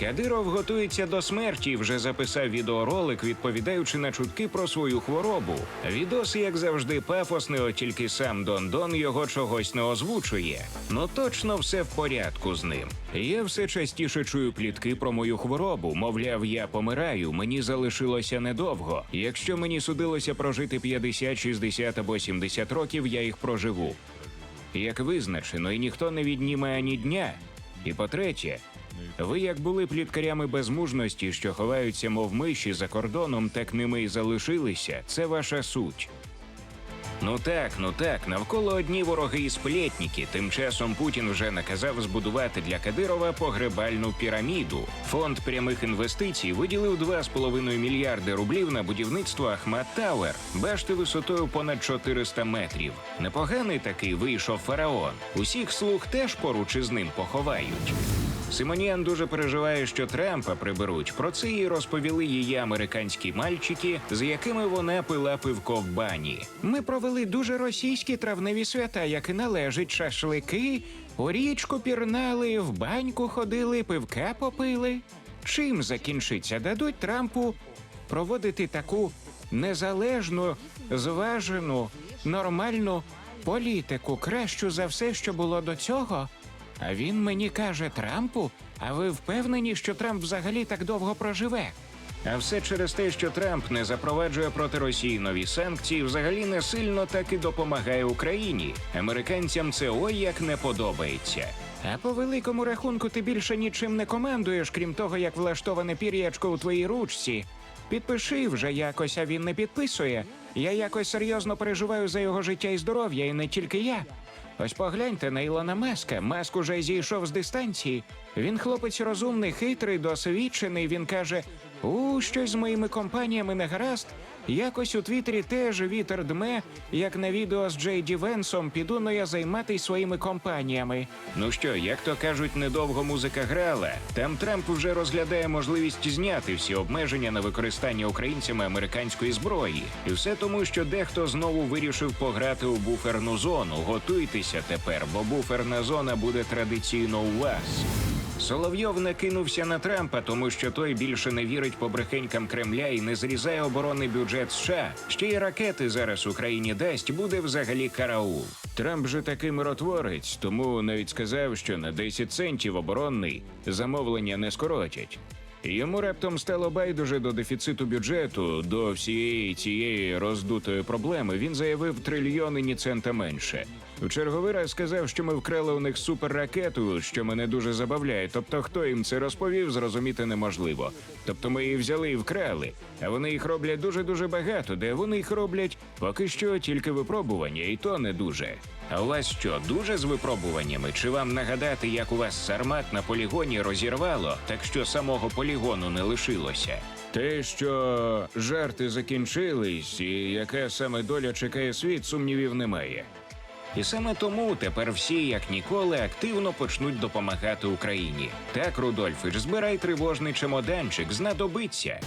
Кадиров готується до смерті. Вже записав відеоролик, відповідаючи на чутки про свою хворобу. Відос, як завжди, пафосний, от тільки сам Дон Дон його чогось не озвучує. Ну точно все в порядку з ним. Я все частіше чую плітки про мою хворобу. Мовляв, я помираю, мені залишилося недовго. Якщо мені судилося прожити 50, 60 або 70 років, я їх проживу. Як визначено, і ніхто не відніме ані дня. І по-третє, ви як були пліткарями безмужності, що ховаються, мов миші за кордоном, так ними й залишилися. Це ваша суть. Ну так, ну так, навколо одні вороги і сплетніки. Тим часом Путін вже наказав збудувати для Кадирова погребальну піраміду. Фонд прямих інвестицій виділив 2,5 мільярди рублів на будівництво Ахмат Тауер, башти висотою понад 400 метрів. Непоганий такий вийшов фараон. Усіх слуг теж поруч із ним поховають. Симоніан дуже переживає, що Трампа приберуть. Про це їй розповіли її американські мальчики, з якими вона пила пивко в бані. Ми провели дуже російські травневі свята, як і належить шашлики, у річку пірнали, в баньку ходили, пивка попили. Чим закінчиться? Дадуть Трампу проводити таку незалежну, зважену, нормальну політику, кращу за все, що було до цього. А він мені каже Трампу. А ви впевнені, що Трамп взагалі так довго проживе? А все через те, що Трамп не запроваджує проти Росії нові санкції, взагалі не сильно так і допомагає Україні. Американцям це ой як не подобається. А по великому рахунку ти більше нічим не командуєш, крім того, як влаштоване пір'ячко у твоїй ручці. Підпиши вже якось, а він не підписує. Я якось серйозно переживаю за його життя і здоров'я, і не тільки я. Ось погляньте на Ілона Маска. Маск уже зійшов з дистанції. Він хлопець розумний, хитрий, досвідчений. Він каже: у щось з моїми компаніями не гаразд. Якось у Твіттері теж вітер дме, як на відео з Джей Ді Венсом, піду но я займатись своїми компаніями. Ну що, як то кажуть, недовго музика грала. Там Трамп вже розглядає можливість зняти всі обмеження на використання українцями американської зброї. І все тому, що дехто знову вирішив пограти у буферну зону. Готуйтеся тепер, бо буферна зона буде традиційно у вас. Соловйов накинувся на Трампа, тому що той більше не вірить побрехенькам Кремля і не зрізає оборонний бюджет США. Ще й ракети зараз Україні дасть, буде взагалі караул. Трамп же такий миротворець, тому навіть сказав, що на 10 центів оборонний замовлення не скоротять. Йому раптом стало байдуже до дефіциту бюджету, до всієї цієї роздутої проблеми. Він заявив трильйони ні цента менше. У черговий раз сказав, що ми вкрали у них суперракету, що мене дуже забавляє. Тобто, хто їм це розповів, зрозуміти неможливо. Тобто, ми її взяли і вкрали, а вони їх роблять дуже дуже багато. Де вони їх роблять? Поки що тільки випробування, і то не дуже. А у вас що, дуже з випробуваннями? Чи вам нагадати, як у вас сармат на полігоні розірвало, так що самого полігону не лишилося? Те, що жарти закінчились, і яка саме доля чекає світ, сумнівів немає. І саме тому тепер всі, як ніколи, активно почнуть допомагати Україні. Так, Рудольфич, збирай тривожний чемоданчик, знадобиться.